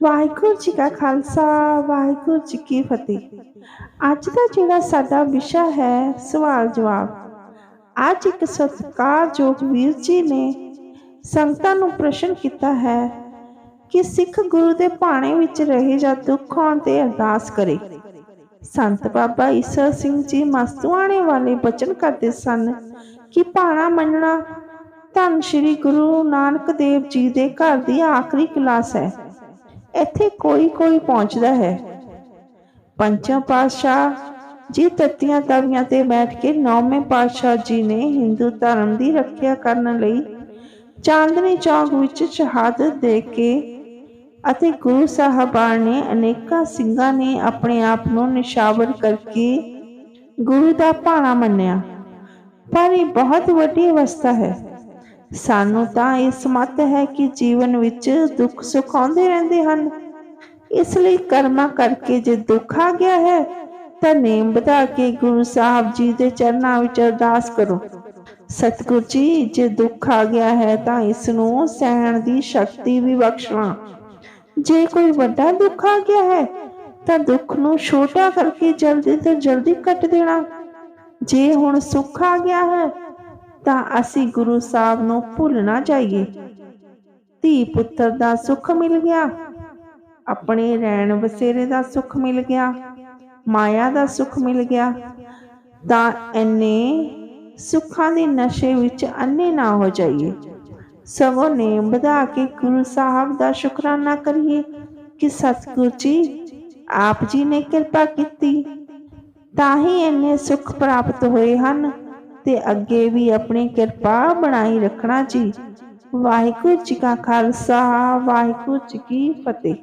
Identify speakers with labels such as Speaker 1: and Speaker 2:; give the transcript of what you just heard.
Speaker 1: ਵਾਹਿਗੁਰੂ ਜੀ ਕਾ ਖਾਲਸਾ, ਵਾਹਿਗੁਰੂ ਜੀ ਕੀ ਫਤਿਹ। ਅੱਜ ਦਾ ਜਿਹੜਾ ਸਾਡਾ ਵਿਸ਼ਾ ਹੈ, ਸਵਾਲ ਜਵਾਬ। ਅੱਜ ਇੱਕ ਸਤਿਕਾਰਯੋਗ ਵੀਰ ਜੀ ਨੇ ਸੰਗਤਾਂ ਨੂੰ ਪ੍ਰਸ਼ਨ ਕੀਤਾ ਹੈ ਕਿ ਸਿੱਖ ਗੁਰੂ ਦੇ ਭਾਣੇ ਵਿੱਚ ਰਹੇ ਜਾਂ ਦੁੱਖ ਆਉਣ ਤੇ ਅਰਦਾਸ ਕਰੇ। ਸੰਤ ਬਾਬਾ ਈਸਰ ਸਿੰਘ ਜੀ ਮਸਤੂਆਣੇ ਵਾਲੇ ਬਚਨ ਕਰਦੇ ਸਨ ਕਿ ਭਾਣਾ ਮੰਨਣਾ ਧੰਨ ਸ਼੍ਰੀ ਗੁਰੂ ਨਾਨਕ ਦੇਵ ਜੀ ਦੇ ਘਰ ਦੀ ਆਖਰੀ ਕਲਾਸ ਹੈ। ਇੱਥੇ ਕੋਈ ਕੋਈ ਪਹੁੰਚਦਾ ਹੈ। ਪੰਚਮ ਪਾਤਸ਼ਾਹ ਜੀ ਤੱਤੀਆਂ ਤਵੀਆਂ ਤੇ ਬੈਠ ਕੇ ਨੌਵੇਂ ਪਾਤਸ਼ਾਹ ਜੀ ਨੇ ਹਿੰਦੂ ਧਰਮ ਦੀ ਰੱਖਿਆ ਕਰਨ ਲਈ ਚਾਂਦਨੀ ਚੌਕ ਵਿੱਚ ਸ਼ਹਾਦਤ ਦੇ ਕੇ ਅਤੇ ਗੁਰੂ ਸਾਹਿਬਾਨ ਨੇ ਅਨੇਕਾਂ ਸਿੰਘਾਂ ਨੇ ਆਪਣੇ ਆਪ ਨੂੰ ਨਿਸ਼ਾਵਰ ਕਰਕੇ ਗੁਰੂ ਦਾ ਭਾਣਾ ਮੰਨਿਆ। ਪਰ ਇਹ ਬਹੁਤ ਵੱਡੀ ਅਵਸਥਾ ਹੈ। ਸਾਨੂੰ ਤਾਂ ਇਹ ਸਮਤ ਹੈ ਕਿ ਜੀਵਨ ਵਿੱਚ ਦੁੱਖ ਸੁੱਖ ਆਉਂਦੇ ਰਹਿੰਦੇ ਹਨ। ਇਸ ਲਈ ਕਰਮਾ ਕਰਕੇ ਜੇ ਦੁੱਖ ਆ ਗਿਆ ਹੈ, ਤਾਂ ਨੇਮ ਵਧਾ ਕੇ ਗੁਰੂ ਸਾਹਿਬ ਜੀ ਦੇ ਚਰਨਾਂ ਵਿੱਚ ਅਰਦਾਸ ਕਰੋ। ਸਤਿਗੁਰ ਜੀ, ਜੇ ਦੁੱਖ ਆ ਗਿਆ ਹੈ, ਤਾਂ ਇਸ ਨੂੰ ਸਹਿਣ ਦੀ ਸ਼ਕਤੀ ਵੀ ਬਖਸ਼ਣਾ ਜੇ ਕੋਈ ਵੱਡਾ ਦੁੱਖ ਆ ਗਿਆ ਹੈ, ਤਾਂ ਦੁੱਖ ਨੂੰ ਛੋਟਾ ਕਰਕੇ ਜਲਦੀ ਤੋਂ ਜਲਦੀ ਕੱਟ ਦੇਣਾ। ਜੇ ਹੁਣ ਸੁੱਖ ਆ ਗਿਆ ਹੈ ਤਾਂ ਅਸੀਂ ਗੁਰੂ ਸਾਹਿਬ ਨੂੰ ਭੁੱਲ ਨਾ ਜਾਈਏ। ਧੀ ਪੁੱਤਰ ਦਾ ਸੁੱਖ ਮਿਲ ਗਿਆ। ਆਪਣੇ ਰਹਿਣ ਬਸੇਰੇ ਦਾ ਸੁੱਖ ਮਿਲ ਗਿਆ। ਮਾਇਆ ਦਾ ਸੁੱਖ ਮਿਲ ਗਿਆ। ਤਾਂ ਐਨੇ ਸੁੱਖਾਂ ਦੇ ਨਸ਼ੇ ਵਿੱਚ ਅੰਨੇ ਨਾ ਹੋ ਜਾਈਏ। ਸਗੋਂ ਨੇ ਵਧਾ ਕੇ ਗੁਰੂ ਸਾਹਿਬ ਦਾ ਸ਼ੁਕਰਾਨਾ ਕਰੀਏ ਕਿ ਸਤਿਗੁਰ ਜੀ, ਆਪ ਜੀ ਨੇ ਕਿਰਪਾ ਕੀਤੀ। ਤਾਂ ਹੀ ਇੰਨੇ ਸੁੱਖ ਪ੍ਰਾਪਤ ਹੋਏ ਹਨ। ਤੇ ਅੱਗੇ ਵੀ ਆਪਣੀ ਕਿਰਪਾ ਬਣਾਈ ਰੱਖਣਾ ਜੀ। ਵਾਹਿਗੁਰੂ ਜੀ ਕਾ ਖਾਲਸਾ, ਵਾਹਿਗੁਰੂ ਜੀ ਕੀ ਫਤਿਹ।